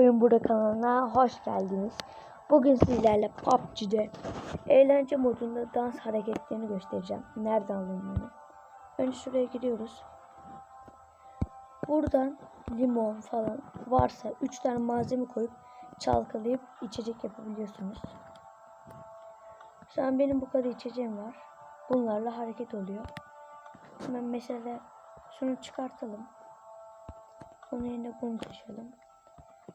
Oyun Burada kanalına hoş geldiniz. Bugün sizlerle PUBG'de eğlence modunda dans hareketlerini göstereceğim. Nereden alındığını. Önce şuraya gidiyoruz. Buradan limon falan varsa 3 tane malzeme koyup çalkalayıp içecek yapabiliyorsunuz. Şu an benim bu kadar içeceğim var. Bunlarla hareket oluyor. Hemen mesela şunu çıkartalım. Onun yerine bunu taşıyalım.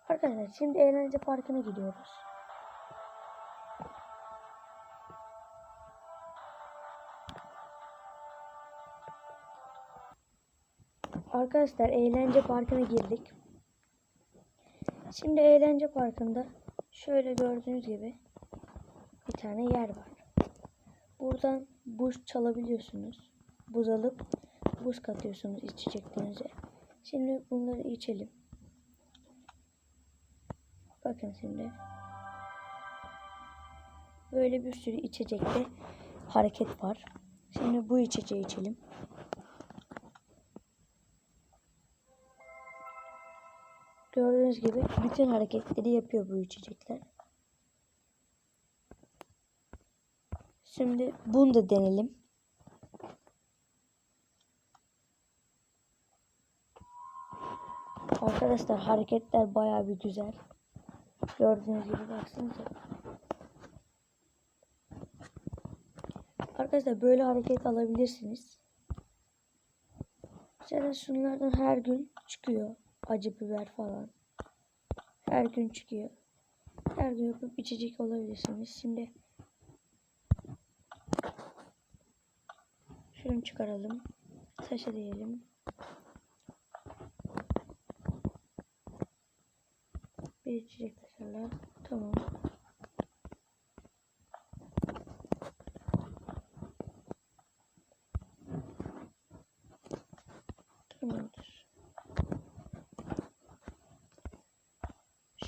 Arkadaşlar şimdi eğlence parkına gidiyoruz. Arkadaşlar eğlence parkına girdik. Şimdi eğlence parkında şöyle gördüğünüz gibi bir tane yer var. Buradan buz çalabiliyorsunuz. Buz alıp buz katıyorsunuz içeceklerinize. Şimdi bunları içelim. Bakın şimdi. Böyle bir sürü içecekte hareket var. Şimdi bu içeceği içelim. Gördüğünüz gibi bütün hareketleri yapıyor bu içecekler. Şimdi bunu da deneyelim. Arkadaşlar hareketler bayağı bir güzel. Gördüğünüz gibi baksanıza. Arkadaşlar böyle hareket alabilirsiniz. Mesela şunlardan her gün çıkıyor. Acı biber falan. Her gün çıkıyor. Her gün yapıp içecek olabilirsiniz. Şimdi şunu çıkaralım. Taşı diyelim. Bir içecek taşarlar. Tamam. Tamamdır.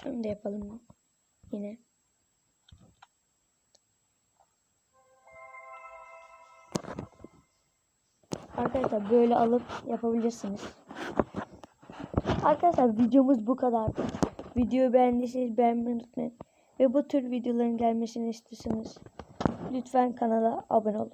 Şunu da yapalım yine. Arkadaşlar böyle alıp yapabilirsiniz. Arkadaşlar videomuz bu kadar. Videoyu beğendiyseniz beğenmeyi unutmayın. Ve bu tür videoların gelmesini istiyorsanız lütfen kanala abone olun.